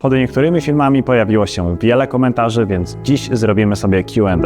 Pod niektórymi filmami pojawiło się wiele komentarzy, więc dziś zrobimy sobie QA.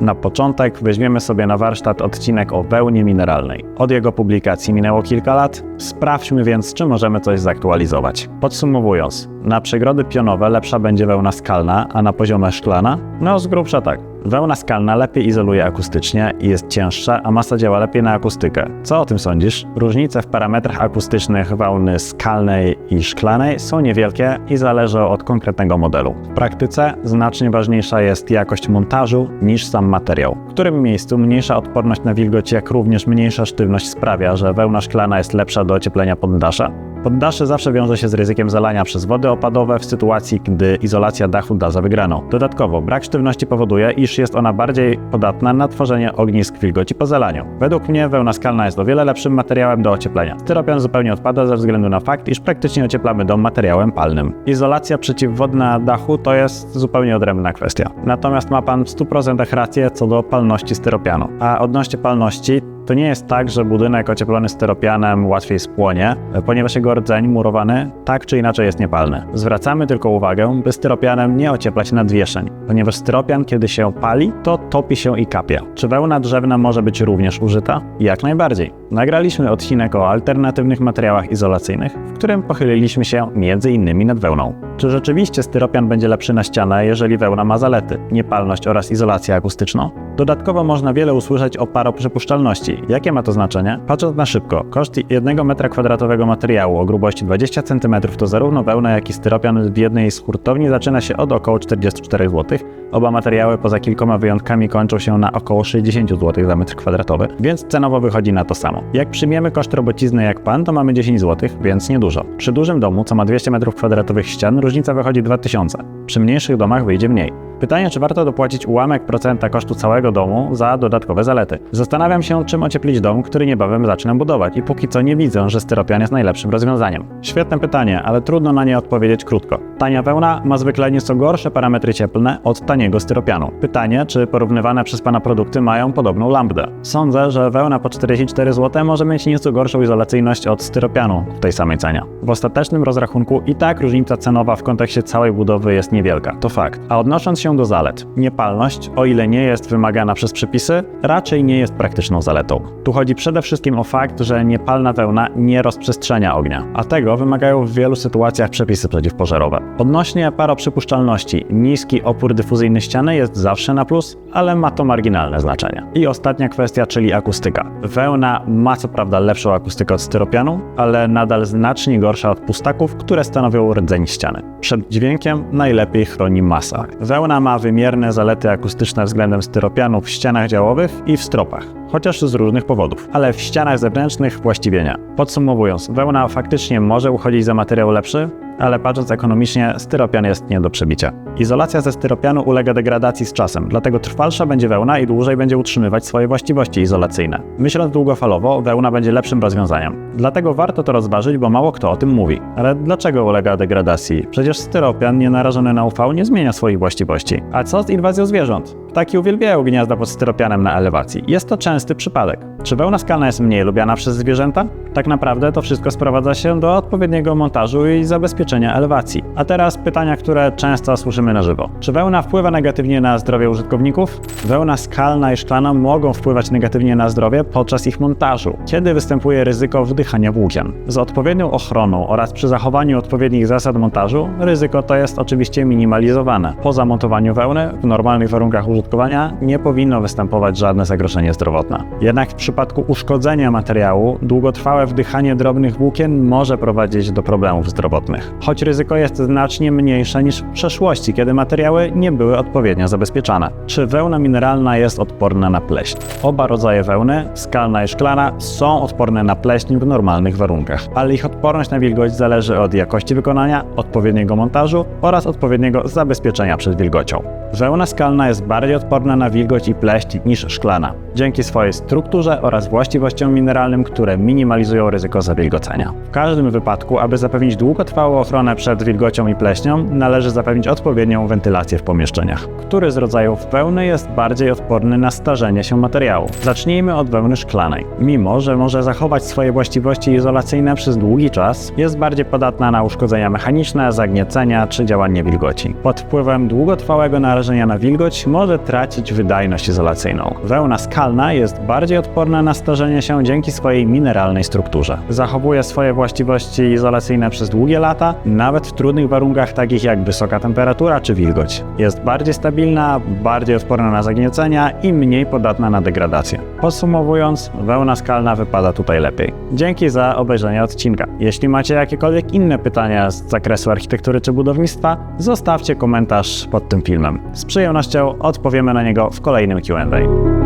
Na początek weźmiemy sobie na warsztat odcinek o wełnie mineralnej. Od jego publikacji minęło kilka lat, sprawdźmy więc, czy możemy coś zaktualizować. Podsumowując, na przegrody pionowe lepsza będzie wełna skalna, a na poziomie szklana? No z grubsza tak. Wełna skalna lepiej izoluje akustycznie i jest cięższa, a masa działa lepiej na akustykę. Co o tym sądzisz? Różnice w parametrach akustycznych wełny skalnej i szklanej są niewielkie i zależą od konkretnego modelu. W praktyce znacznie ważniejsza jest jakość montażu niż sam materiał, w którym miejscu mniejsza odporność na wilgoć, jak również mniejsza sztywność sprawia, że wełna szklana jest lepsza do ocieplenia poddasza. Poddasze zawsze wiąże się z ryzykiem zalania przez wody opadowe w sytuacji, gdy izolacja dachu da za wygraną. Dodatkowo brak sztywności powoduje, iż jest ona bardziej podatna na tworzenie ognisk wilgoci po zalaniu. Według mnie wełna skalna jest o wiele lepszym materiałem do ocieplenia. Styropian zupełnie odpada ze względu na fakt, iż praktycznie ocieplamy dom materiałem palnym. Izolacja przeciwwodna dachu to jest zupełnie odrębna kwestia. Natomiast ma pan w 100% rację co do palności styropianu. A odnośnie palności, to nie jest tak, że budynek ocieplony styropianem łatwiej spłonie, ponieważ jego rdzeń murowany tak czy inaczej jest niepalny. Zwracamy tylko uwagę, by styropianem nie ocieplać nadwieszeń, ponieważ styropian, kiedy się pali, to topi się i kapie. Czy wełna drzewna może być również użyta? Jak najbardziej. Nagraliśmy odcinek o alternatywnych materiałach izolacyjnych, w którym pochyliliśmy się innymi nad wełną. Czy rzeczywiście styropian będzie lepszy na ścianę, jeżeli wełna ma zalety, niepalność oraz izolację akustyczną? Dodatkowo można wiele usłyszeć o paroprzepuszczalności. Jakie ma to znaczenie? Patrząc na szybko, koszt 1 m2 materiału o grubości 20 cm to zarówno wełna, jak i styropian w jednej z hurtowni zaczyna się od około 44 zł. Oba materiały poza kilkoma wyjątkami kończą się na około 60 zł za metr kwadratowy, więc cenowo wychodzi na to samo. Jak przyjmiemy koszt robocizny jak pan, to mamy 10 zł, więc niedużo. Przy dużym domu, co ma 200 m2 ścian, różnica wychodzi 2000. Przy mniejszych domach wyjdzie mniej. Pytanie, czy warto dopłacić ułamek procenta kosztu całego domu za dodatkowe zalety. Zastanawiam się, czym ocieplić dom, który niebawem zacznę budować i póki co nie widzę, że styropian jest najlepszym rozwiązaniem. Świetne pytanie, ale trudno na nie odpowiedzieć krótko. Tania wełna ma zwykle nieco gorsze parametry cieplne od taniego styropianu. Pytanie, czy porównywane przez Pana produkty mają podobną lambdę. Sądzę, że wełna po 44 zł może mieć nieco gorszą izolacyjność od styropianu w tej samej cenie. W ostatecznym rozrachunku i tak różnica cenowa w kontekście całej budowy jest niewielka, to fakt. A odnosząc się do zalet, niepalność, o ile nie jest wymagana przez przepisy, raczej nie jest praktyczną zaletą. Tu chodzi przede wszystkim o fakt, że niepalna wełna nie rozprzestrzenia ognia, a tego wymagają w wielu sytuacjach przepisy przeciwpożarowe. Odnośnie paroprzypuszczalności, niski opór dyfuzyjny ściany jest zawsze na plus, ale ma to marginalne znaczenie. I ostatnia kwestia, czyli akustyka. Wełna ma co prawda lepszą akustykę od styropianu, ale nadal znacznie gorsza od pustaków, które stanowią rdzeń ściany. Przed dźwiękiem najlepiej chroni masa. Wełna ma wymierne zalety akustyczne względem styropianu w ścianach działowych i w stropach chociaż z różnych powodów, ale w ścianach zewnętrznych właściwie nie. Podsumowując, wełna faktycznie może uchodzić za materiał lepszy, ale patrząc ekonomicznie, styropian jest nie do przebicia. Izolacja ze styropianu ulega degradacji z czasem, dlatego trwalsza będzie wełna i dłużej będzie utrzymywać swoje właściwości izolacyjne. Myśląc długofalowo, wełna będzie lepszym rozwiązaniem. Dlatego warto to rozważyć, bo mało kto o tym mówi. Ale dlaczego ulega degradacji? Przecież styropian nie narażony na UV nie zmienia swoich właściwości. A co z inwazją zwierząt? Ptaki uwielbiają gniazda pod styropianem na elewacji. Jest to częsty przypadek. Czy wełna skalna jest mniej lubiana przez zwierzęta? Tak naprawdę to wszystko sprowadza się do odpowiedniego montażu i zabezpieczenia elewacji. A teraz pytania, które często słyszymy na żywo. Czy wełna wpływa negatywnie na zdrowie użytkowników? Wełna skalna i szklana mogą wpływać negatywnie na zdrowie podczas ich montażu, kiedy występuje ryzyko wdychania włókien. Z odpowiednią ochroną oraz przy zachowaniu odpowiednich zasad montażu, ryzyko to jest oczywiście minimalizowane. Po zamontowaniu wełny w normalnych warunkach użytkowania nie powinno występować żadne zagrożenie zdrowotne. Jednak w przypadku uszkodzenia materiału, długotrwałe wdychanie drobnych włókien może prowadzić do problemów zdrowotnych. Choć ryzyko jest znacznie mniejsze niż w przeszłości, kiedy materiały nie były odpowiednio zabezpieczane. Czy wełna mineralna jest odporna na pleśń? Oba rodzaje wełny, skalna i szklana, są odporne na pleśń w normalnych warunkach, ale ich odporność na wilgoć zależy od jakości wykonania, odpowiedniego montażu oraz odpowiedniego zabezpieczenia przed wilgocią. Wełna skalna jest bardziej odporna na wilgoć i pleść niż szklana, dzięki swojej strukturze oraz właściwościom mineralnym, które minimalizują ryzyko zawilgocenia. W każdym wypadku, aby zapewnić długotrwałą ochronę przed wilgocią i pleśnią, należy zapewnić odpowiednią wentylację w pomieszczeniach. Który z rodzajów wełny jest bardziej odporny na starzenie się materiału? Zacznijmy od wełny szklanej. Mimo, że może zachować swoje właściwości izolacyjne przez długi czas, jest bardziej podatna na uszkodzenia mechaniczne, zagniecenia czy działanie wilgoci. Pod wpływem długotrwałego narażenia na wilgoć może tracić wydajność izolacyjną. Wełna skalna jest bardziej odporna na starzenie się dzięki swojej mineralnej strukturze. Zachowuje swoje właściwości izolacyjne przez długie lata, nawet w trudnych warunkach takich jak wysoka temperatura czy wilgoć. Jest bardziej stabilna, bardziej odporna na zagniecenia i mniej podatna na degradację. Podsumowując, wełna skalna wypada tutaj lepiej. Dzięki za obejrzenie odcinka. Jeśli macie jakiekolwiek inne pytania z zakresu architektury czy budownictwa, zostawcie komentarz pod tym filmem. Z przyjemnością odpowiemy na niego w kolejnym Q&A.